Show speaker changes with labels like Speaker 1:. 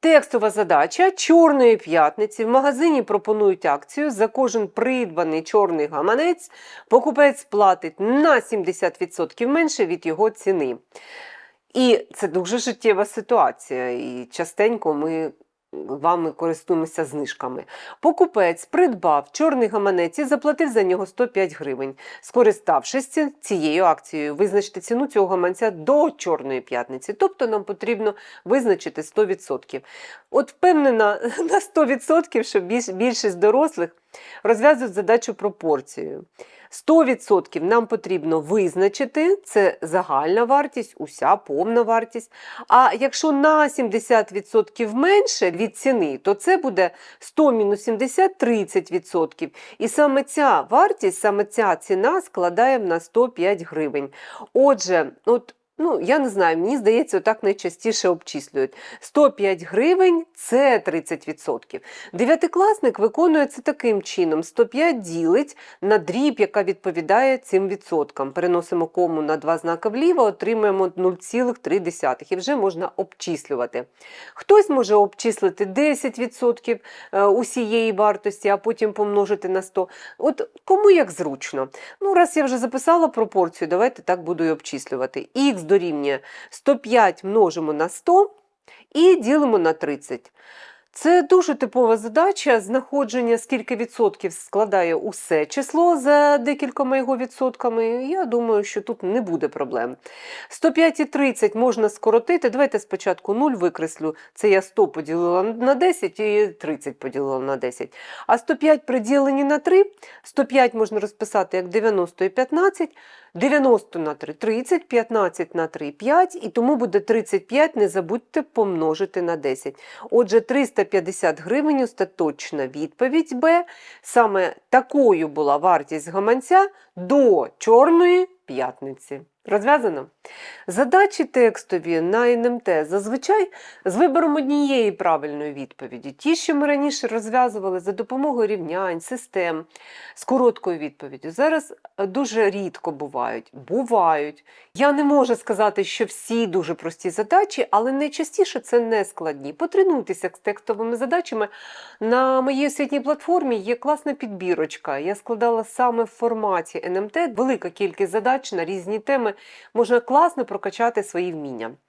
Speaker 1: Текстова задача чорної п'ятниці. В магазині пропонують акцію. За кожен придбаний чорний гаманець покупець платить на 70% менше від його ціни. І це дуже життєва ситуація, і частенько ми вами користуємося знижками. Покупець придбав чорний гаманець і заплатив за нього 105 гривень. Скориставшись цією акцією, визначити ціну цього гаманця до Чорної п'ятниці. Тобто нам потрібно визначити 100%. От впевнена на 100%, що більшість дорослих розв'язують задачу пропорцією. 100% нам потрібно визначити, це загальна вартість, уся повна вартість. А якщо на 70% менше від ціни, то це буде 100 мінус 70 – 30%. І саме ця вартість, саме ця ціна складає в нас 105 гривень. Отже, от Ну, я не знаю, мені здається, так найчастіше обчислюють. 105 гривень це 30%. Дев'ятикласник виконує це таким чином: 105 ділить на дріб, яка відповідає цим відсоткам. Переносимо кому на два знака вліво, отримуємо 0,3 і вже можна обчислювати. Хтось може обчислити 10% е, усієї вартості, а потім помножити на 100. От кому як зручно. Ну, раз я вже записала пропорцію, давайте так буду і обчислювати. Х дорівнює 105 множимо на 100 і ділимо на 30. Це дуже типова задача знаходження, скільки відсотків складає усе число за декількома його відсотками. Я думаю, що тут не буде проблем. 105 і 30 можна скоротити. Давайте спочатку 0 викреслю. Це я 100 поділила на 10 і 30 поділила на 10. А 105 приділені на 3, 105 можна розписати як 90 і 15, 90 на 3 – 30, 15 на 3 – 5, і тому буде 35, не забудьте помножити на 10. Отже, 350 гривень – остаточна відповідь Б. Саме такою була вартість гаманця до Чорної п'ятниці. Розв'язано? Задачі текстові на НМТ зазвичай з вибором однієї правильної відповіді. Ті, що ми раніше розв'язували за допомогою рівнянь, систем з короткою відповіддю, зараз е, дуже рідко бувають. Бувають. Я не можу сказати, що всі дуже прості задачі, але найчастіше це не складні. Потренуйтеся з текстовими задачами. На моїй освітній платформі є класна підбірочка. Я складала саме в форматі НМТ велика кількість задач на різні теми. Можна класно прокачати свої вміння.